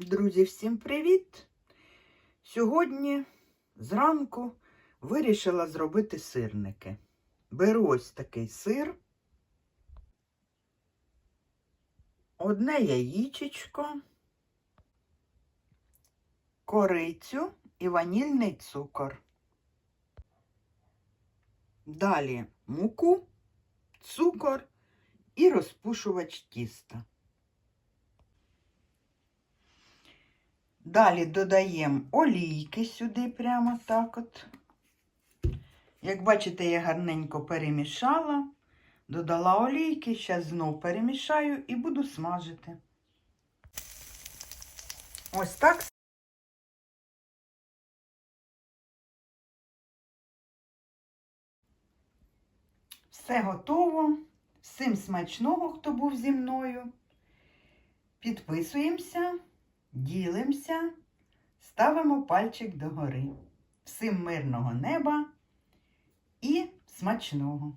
Друзі, всім привіт! Сьогодні зранку вирішила зробити сирники. Беру ось такий сир, одне яєчечко, корицю і ванільний цукор. Далі муку, цукор і розпушувач тіста. Далі додаємо олійки сюди прямо так от. Як бачите, я гарненько перемішала, додала олійки, зараз знов перемішаю і буду смажити. Ось так. Все готово. Всім смачного, хто був зі мною. Підписуємося ділимося, ставимо пальчик догори. Всім мирного неба і смачного!